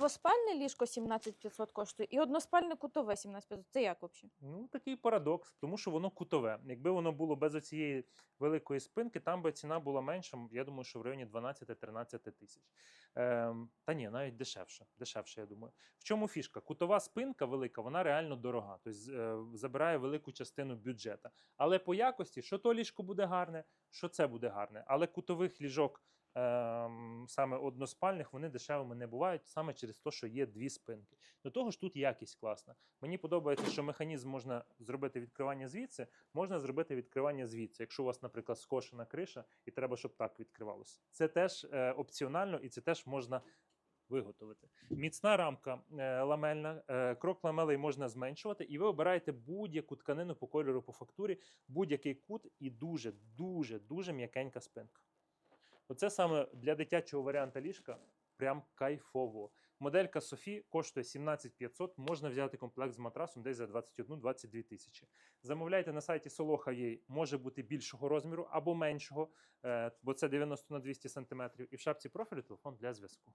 Двоспальне ліжко 17500 коштує і односпальне кутове 17500. Це як взагалі? Ну, такий парадокс, тому що воно кутове. Якби воно було без оцієї великої спинки, там би ціна була менша. Я думаю, що в районі 12-13 тисяч. Ем, та ні, навіть дешевше. Дешевше, я думаю. В чому фішка? Кутова спинка велика, вона реально дорога, тобто е, забирає велику частину бюджету. Але по якості, що то ліжко буде гарне, що це буде гарне. Але кутових ліжок. Ем, Саме односпальних вони дешевими не бувають саме через те, що є дві спинки. До того ж, тут якість класна. Мені подобається, що механізм можна зробити відкривання звідси, можна зробити відкривання звідси. Якщо у вас, наприклад, скошена криша, і треба, щоб так відкривалося. Це теж е, опціонально і це теж можна виготовити. Міцна рамка е, ламельна, е, крок ламелей можна зменшувати, і ви обираєте будь-яку тканину по кольору, по фактурі, будь-який кут і дуже, дуже, дуже м'якенька спинка. Оце саме для дитячого варіанта ліжка прям кайфово. Моделька Софі коштує 17500, можна взяти комплект з матрасом десь за 21-22 тисячі. Замовляйте на сайті Солоха їй може бути більшого розміру або меншого, е, бо це 90 на 200 см. І в шапці профілю телефон для зв'язку.